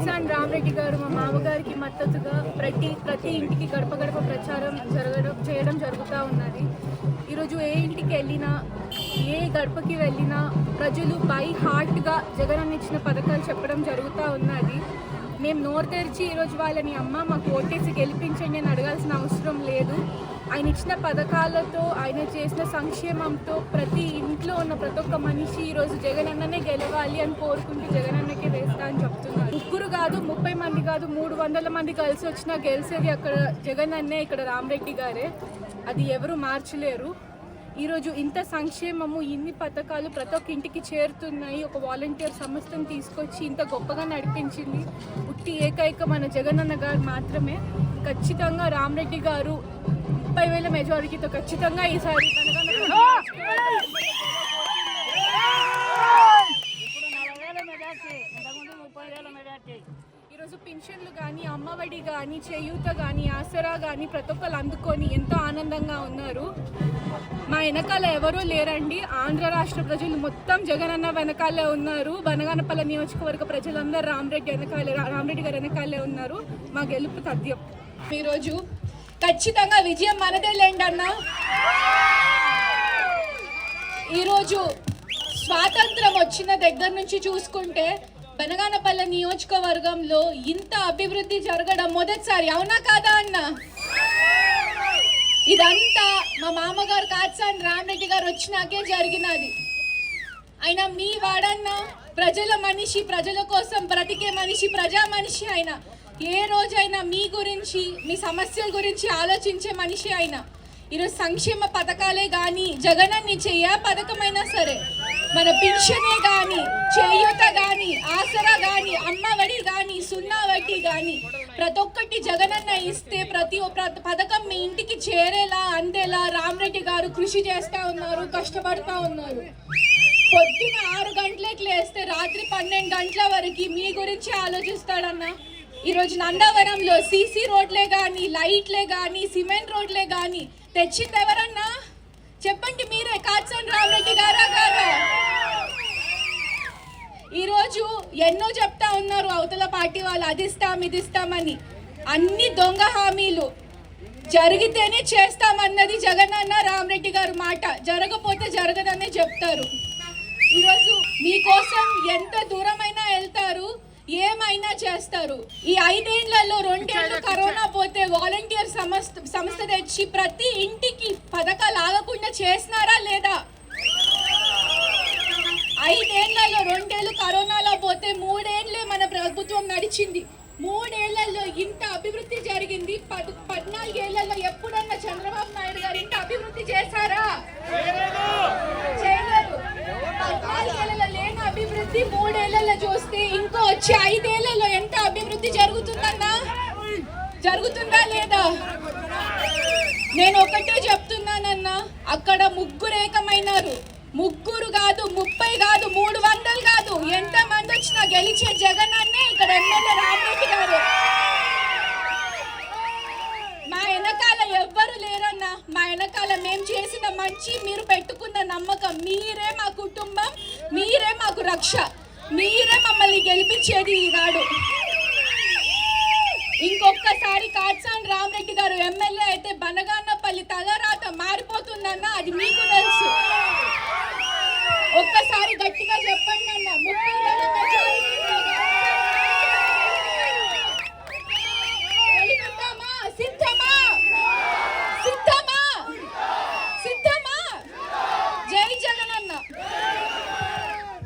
కాట్సాన్ రామరెడ్డి గారు మా మామగారికి మద్దతుగా ప్రతి ప్రతి ఇంటికి గడప గడప ప్రచారం జరగడం చేయడం జరుగుతూ ఉన్నది. ఈరోజు ఏ ఇంటికి వెళ్ళినా ఏ గడపకి వెళ్ళినా ప్రజలు బై హార్ట్గా జగన్ ఇచ్చిన పథకాలు చెప్పడం జరుగుతూ ఉన్నది. మేము నోరు తెరిచి ఈరోజు వాళ్ళని అమ్మ మాకు ఓటేసి గెలిపించండి అని అడగాల్సిన అవసరం లేదు. ఆయన ఇచ్చిన పథకాలతో ఆయన చేసిన సంక్షేమంతో ప్రతి ఇంట్లో ఉన్న ప్రతి ఒక్క మనిషి ఈరోజు జగన్ అన్ననే గెలవాలి అని కోరుకుంటూ జగన్ అన్నకే వేస్తా అని చెప్తున్నారు. ముగ్గురు కాదు ముప్పై మంది కాదు మూడు వందల మంది కలిసి వచ్చినా గెలిచేది అక్కడ జగన్ అన్నే ఇక్కడ రామరెడ్డి గారే. అది ఎవరు మార్చలేరు. ఈరోజు ఇంత సంక్షేమము ఇన్ని పథకాలు ప్రతి ఒక్క ఇంటికి చేరుతున్నాయి. ఒక వాలంటీర్ సంస్థను తీసుకొచ్చి ఇంత గొప్పగా నడిపించింది. ఉట్టి ఏకైక మన జగనన్న గారు మాత్రమే. ఖచ్చితంగా రామరెడ్డి గారు ముప్పై వేల మెజారిటీతో ఖచ్చితంగా ఈసారి కానీ కానీ చేయూత కానీ ఆసరా కానీ ప్రతి ఒక్కరు అందుకొని ఎంతో ఆనందంగా ఉన్నారు. మా వెనకాల ఎవరూ లేరండి. ఆంధ్ర రాష్ట్ర ప్రజలు మొత్తం జగనన్న వెనకాలే ఉన్నారు. బనగానపల్లి నియోజకవర్గ ప్రజలందరూ రామరెడ్డి వెనకాలే రామరెడ్డి గారి వెనకాలే ఉన్నారు. మా గెలుపు తథ్యం. ఈరోజు ఖచ్చితంగా విజయం మనదే లేండి అన్న. ఈరోజు స్వాతంత్రం వచ్చిన దగ్గర నుంచి చూసుకుంటే బనగానపల్లె నియోజకవర్గంలో ఇంత అభివృద్ధి జరగడం మొదటిసారి అవునా కాదా అన్న? ఇదంతా మా మామగారు కాచాని రామరెడ్డి గారు వచ్చినాకే జరిగినది. ఆయన మీ వాడన్న ప్రజల మనిషి ప్రజల కోసం బ్రతికే మనిషి ప్రజా మనిషి ఆయన ఏ రోజైనా మీ గురించి మీ సమస్యల గురించి ఆలోచించే మనిషి ఆయన ఈరోజు సంక్షేమ పథకాలే కానీ జగనన్ని చేయ పథకమైనా సరే మన పింఛనే కానీ చేయూత కానీ ఆసరా కానీ అమ్మఒడి కానీ సున్నా కానీ ప్రతి ఒక్కటి జగనన్న ఇస్తే ప్రతి ఒక్క పథకం మీ ఇంటికి చేరేలా అందేలా రామరెడ్డి గారు కృషి చేస్తూ ఉన్నారు కష్టపడుతూ ఉన్నారు. పొద్దున ఆరు గంటలకు లేస్తే రాత్రి పన్నెండు గంటల వరకు మీ గురించి ఆలోచిస్తాడన్న? ఈరోజు నందవరంలో సీసీ రోడ్లే కానీ లైట్లే కానీ సిమెంట్ రోడ్లే కానీ తెచ్చింది ఎవరన్నా చెప్పండి మీరే కాచన్ రామరెడ్డి గారా గారా? ఈరోజు ఎన్నో చెప్తా ఉన్నారు అవతల పార్టీ వాళ్ళు అది ఇస్తాం ఇది ఇస్తామని అన్ని దొంగ హామీలు జరిగితేనే చేస్తామన్నది జగనన్న రామరెడ్డి గారు మాట. జరగపోతే జరగదనే చెప్తారు. ఈరోజు మీకోసం ఎంత దూరమైనా వెళ్తారు ఏమైనా చేస్తారు. ఈ ఐదేళ్ళలో రెండేళ్ళు కరోనా పోతే వాలంటీర్ సంస్థ సంస్థ తెచ్చి ప్రతి ఇంటికి పథకాలు ఆగకుండా చేసినారా రెండేళ్ళు కరోనాలో పోతే మూడేళ్ళే మన ప్రభుత్వం నడిచింది. మూడేళ్ళలో ఇంత అభివృద్ధి జరిగింది. పద్ పద్నాలుగేళ్ళలో ఎప్పుడన్నా చంద్రబాబు నాయుడు గారు ఇంత అభివృద్ధి చేశారా? చేయలేదు. పద్నాలుగేళ్ళలో లేని అభివృద్ధి మూడేళ్ళలో చూస్తే ఇంకో వచ్చే ఐదేళ్ళలో ఎంత అభివృద్ధి జరుగుతుందన్నా? జరుగుతుందా లేదా? నేను ఒకటే చెప్తున్నానన్నా అక్కడ ముగ్గురు ఏకమైనారు ముగ్గురు కాదు ముప్పై కాదు మూడు వందలు కాదు ఎంత మంది వచ్చినా గెలిచే జగన్ అన్నే ఇక్కడ ఎమ్మెల్యే రామరెడ్డి గారు. మా వెనకాల ఎవ్వరు లేరన్నా మా వెనకాల మేము చేసిన మంచి మీరు పెట్టుకున్న నమ్మకం మీరే మా కుటుంబం మీరే మాకు రక్ష మీరే మమ్మల్ని గెలిపించేది ఈనాడు ఇంకొకసారి కాట్సాన్